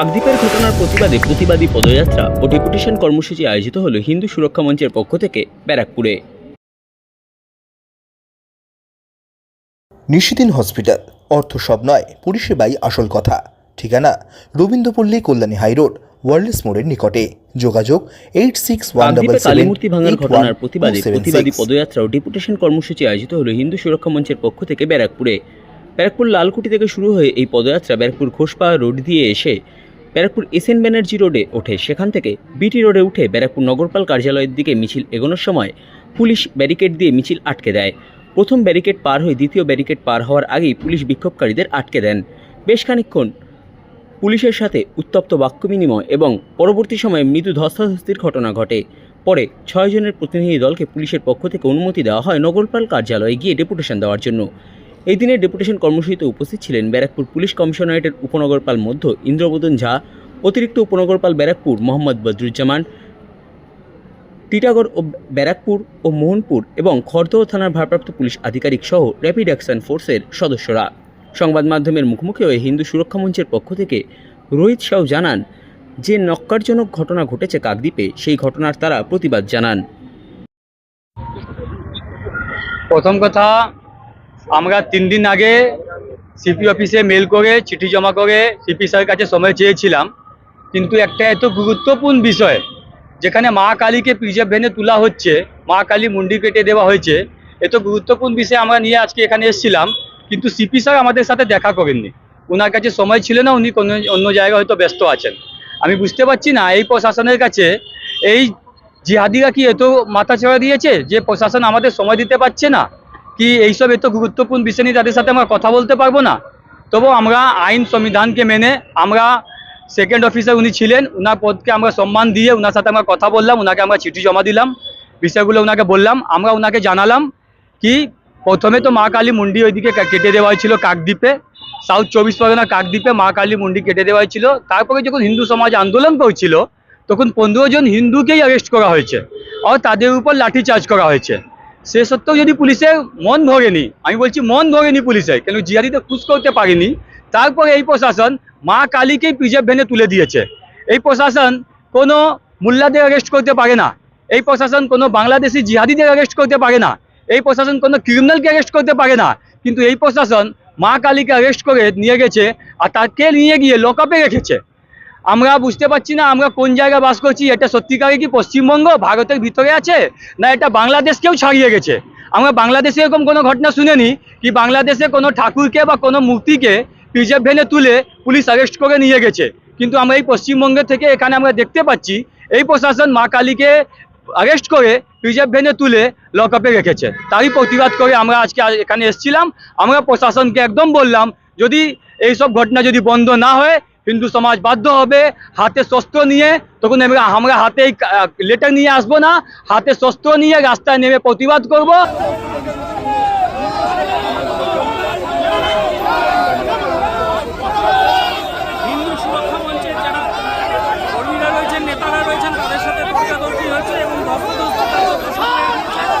কাকদ্বীপের ঘটনার প্রতিবাদে প্রতিবাদী পদযাত্রা ও ডেপুটেশন কর্মসূচি আয়োজিত হলো হিন্দু সুরক্ষা মঞ্চের পক্ষ থেকে ব্যারাকপুরে। নিশিদিন হসপিটাল অর্থ সব নয় পরিষেবাই আসল কথা। ঠিকানা রবীন্দ্রপল্লী কল্যাণী হাইরোড ওয়ার্ল্ডস মোড়ের নিকটে। যোগাযোগ এইট সিক্স ওয়ান ডাবল কালীমূর্তি ভাঙার ঘটনার প্রতিবাদে প্রতিবাদী পদযাত্রা ও ডেপুটেশন কর্মসূচি আয়োজিত হলো হিন্দু সুরক্ষা মঞ্চের পক্ষ থেকে ব্যারাকপুরে। ব্যারাকপুর লালকুটি থেকে শুরু হয়ে এই পদযাত্রা ব্যারাকপুর ঘোষপাড়া রোড দিয়ে এসে ব্যারাকপুর এস এন ব্যানার্জি রোডে ওঠে। সেখান থেকে বিটি রোডে উঠে ব্যারাকপুর নগরপাল কার্যালয়ের দিকে মিছিল এগোনোর সময় পুলিশ ব্যারিকেড দিয়ে মিছিল আটকে দেয়। প্রথম ব্যারিকেড পার হয়ে দ্বিতীয় ব্যারিকেড পার হওয়ার আগেই পুলিশ বিক্ষোভকারীদের আটকে দেন। বেশ খানিকক্ষণ পুলিশের সাথে উত্তপ্ত বাক্য বিনিময় এবং পরবর্তী সময়ে মৃদু ধস্তাধস্তির ঘটনা ঘটে। পরে ছয়জনের প্রতিনিধি দলকে পুলিশের পক্ষ থেকে অনুমতি দেওয়া হয় নগরপাল কার্যালয়ে গিয়ে ডেপুটেশন দেওয়ার জন্য। এই দিনের ডেপুটেশন কর্মসূচিতে উপস্থিত ছিলেন ব্যারাকপুর পুলিশ কমিশনারেটের উপনগরপাল মধ্য ইন্দ্রবোধন ঝা, অতিরিক্ত উপনগরপাল ব্যারাকপুর মোহাম্মদ বদরুজ্জামান, টিটাগড় ও ব্যারাকপুর ও মোহনপুর এবং খড়দহ থানার ভারপ্রাপ্ত পুলিশ আধিকারিক সহ র্যাপিড অ্যাকশন ফোর্সের সদস্যরা। সংবাদ মাধ্যমের মুখোমুখি হয়ে হিন্দু সুরক্ষা মঞ্চের পক্ষ থেকে রোহিত সাউ জানান, যে নক্কারজনক ঘটনা ঘটেছে কাকদ্বীপে, সেই ঘটনার তারা প্রতিবাদ জানান। প্রথম কথা আমরা তিন দিন আগে সিপি অফিসে মেল করে, চিঠি জমা করে সিপি স্যারের কাছে সময় চেয়েছিলাম। কিন্তু একটা এত গুরুত্বপূর্ণ বিষয়, যেখানে মা কালীকে প্রিজার্ভ ভেনে তোলা হচ্ছে, মা কালী মুন্ডি কেটে দেওয়া হয়েছে, এত গুরুত্বপূর্ণ বিষয় আমরা নিয়ে আজকে এখানে এসেছিলাম, কিন্তু সিপি স্যার আমাদের সাথে দেখা করেননি। ওনার কাছে সময় ছিল না, উনি কোনো অন্য জায়গায় হয়তো ব্যস্ত আছেন। আমি বুঝতে পারছি না, এই প্রশাসনের কাছে এই জিহাদিরা কি এত মাথা ছেড়া দিয়েছে, যে প্রশাসন আমাদের সময় দিতে পারছে না? কি এইসব এত গুরুত্বপূর্ণ বিষয় নিয়ে তাদের সাথে আমরা কথা বলতে পারব না? তবু আমরা আইন সংবিধানকে মেনে আমরা সেকেন্ড অফিসার উনি ছিলেন ওনার পদকে আমরা সম্মান দিয়ে ওনার সাথে আমরা কথা বললাম ওনাকে আমরা চিঠি জমা দিলাম, বিষয়গুলো ওনাকে বললাম, আমরা ওনাকে জানালাম কি প্রথমে তো মা কালী মুন্ডি ওইদিকে কেটে দেওয়া হয়েছিল কাকদ্বীপে সাউথ চব্বিশ পরগনা কাকদ্বীপে মা কালী মুন্ডি কেটে দেওয়া হয়েছিল, তারপরে যখন হিন্দু সমাজ আন্দোলন করছিল, তখন পনেরো জন হিন্দুকেই অ্যারেস্ট করা হয়েছে, আর তাদের উপর লাঠিচার্জ করা হয়েছে। সে সত্ত্বেও যদি পুলিশের মন ভরেনি আমি বলছি মন ভরেনি পুলিশে, কেন জিহাদিতে খুশ করতে পারেনি, তারপরে এই প্রশাসন মা কালীকেই প্রিজার্ভ ভেনে তুলে দিয়েছে। এই প্রশাসন কোনো মোল্লাদের অ্যারেস্ট করতে পারে না। এই প্রশাসন কোনো বাংলাদেশি জিহাদিদের অ্যারেস্ট করতে পারে না। এই প্রশাসন কোনো ক্রিমিনালকে অ্যারেস্ট করতে পারে না। কিন্তু এই প্রশাসন মা কালীকে অ্যারেস্ট করে নিয়ে গেছে, আর তাকে নিয়ে গিয়ে লকআপে রেখেছে। আমরা বুঝতে পারছি না আমরা কোন জায়গায় বাস করছি, এটা সত্যিকারে কি পশ্চিমবঙ্গ, ভারতের ভিতরে আছে, না এটা বাংলাদেশকেও ছাড়িয়ে গেছে? আমরা বাংলাদেশে এরকম কোনো ঘটনা শুনিনি কি বাংলাদেশে কোনো ঠাকুরকে বা কোনো মূর্তিকে প্রিজার্ভ ভেনে তুলে পুলিশ অ্যারেস্ট করে নিয়ে গেছে? কিন্তু আমরা এই পশ্চিমবঙ্গ থেকে এখানে আমরা দেখতে পাচ্ছি, এই প্রশাসন মা কালীকে অ্যারেস্ট করে প্রিজার্ভ ভেনে তুলে লকআপে রেখেছে। তারই প্রতিবাদ করে আমরা আজকে এখানে এসেছিলাম। আমরা প্রশাসনকে একদম বললাম, যদি এইসব ঘটনা যদি বন্ধ না হয় হিন্দু সমাজ বাধ্য হবে হাতে শস্ত্র নিয়ে তখন আমরা আমরা হাতে লেটার নিয়ে আসব না হাতে শস্ত্র নিয়ে রাস্তায় নেমে প্রতিবাদ করব হিন্দু সুরক্ষা মঞ্চের যারা কর্মীরা রয়েছেন নেতারা রয়েছেন তাদের সাথে তর্কাতর্কি হয়েছে এবং ধস্তাধস্তি কার্যত শুরু হয়ে গেছে।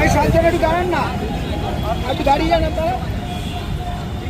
এই সাতজন একটু দাঁড়ান না একটু দাঁড়িয়ে যান আপনারা বলছি দাদা আপনারা যাচ্ছেন ডেপুটেশন দিতে আজকে